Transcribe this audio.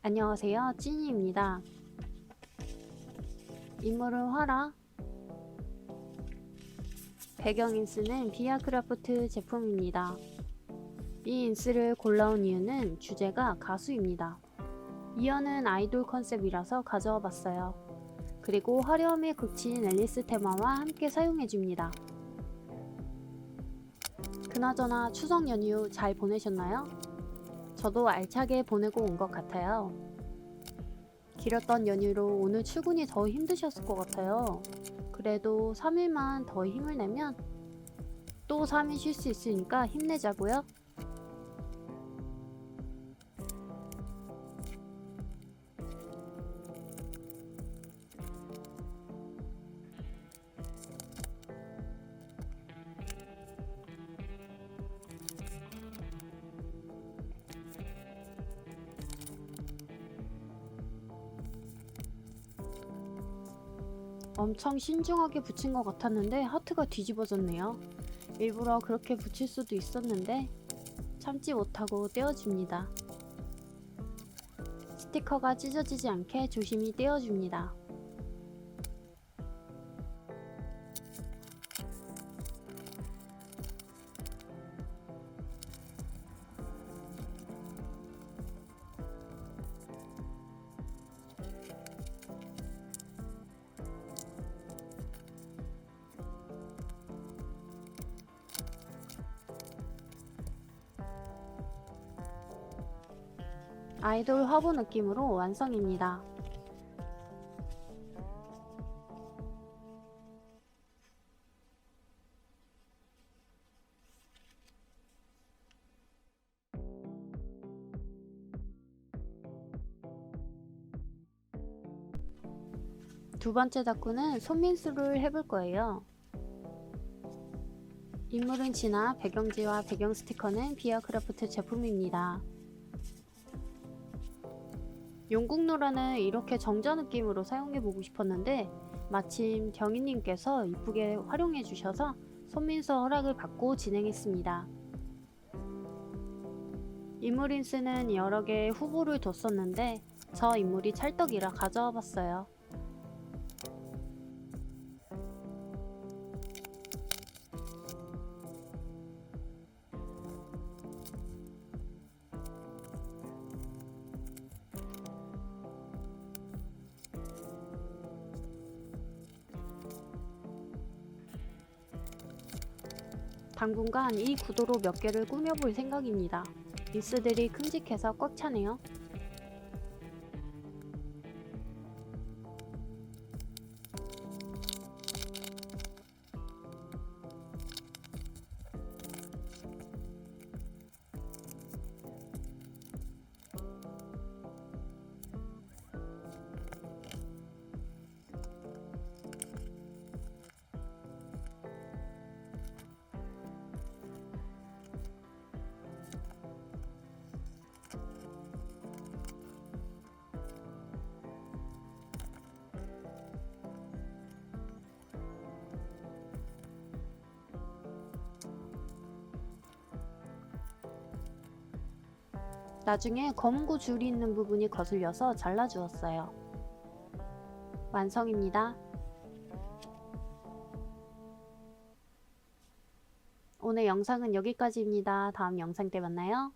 안녕하세요, 찐이입니다. 인물은 화라. 배경 인스는 비아크라프트 제품입니다. 이 인스를 골라온 이유는 주제가 가수입니다. 이어는 아이돌 컨셉이라서 가져와 봤어요. 그리고 화려함에 그친 앨리스 테마와 함께 사용해줍니다. 그나저나 추석 연휴 잘 보내셨나요? 저도 알차게 보내고 온 것 같아요. 길었던 연휴로 오늘 출근이 더 힘드셨을 것 같아요. 그래도 3일만 더 힘을 내면 또 3일 쉴 수 있으니까 힘내자고요. 엄청 신중하게 붙인 것 같았는데 하트가 뒤집어졌네요. 일부러 그렇게 붙일 수도 있었는데 참지 못하고 떼어줍니다. 스티커가 찢어지지 않게 조심히 떼어줍니다. 아이돌 화보 느낌으로 완성입니다. 두 번째 덕구는 손민수를 해볼 거예요. 인물은 진화, 배경지와 배경 스티커는 비아크래프트 제품입니다. 용국노라는 이렇게 정자 느낌으로 사용해보고 싶었는데 마침 경희님께서 이쁘게 활용해 주셔서 손민수 허락을 받고 진행했습니다. 인물 인스는 여러 개의 후보를 뒀었는데 저 인물이 찰떡이라 가져와 봤어요. 당분간 이 구도로 몇 개를 꾸며볼 생각입니다. 미스들이 큼직해서 꽉 차네요. 나중에 검은고 줄이 있는 부분이 거슬려서 잘라주었어요. 완성입니다. 오늘 영상은 여기까지입니다. 다음 영상 때 만나요.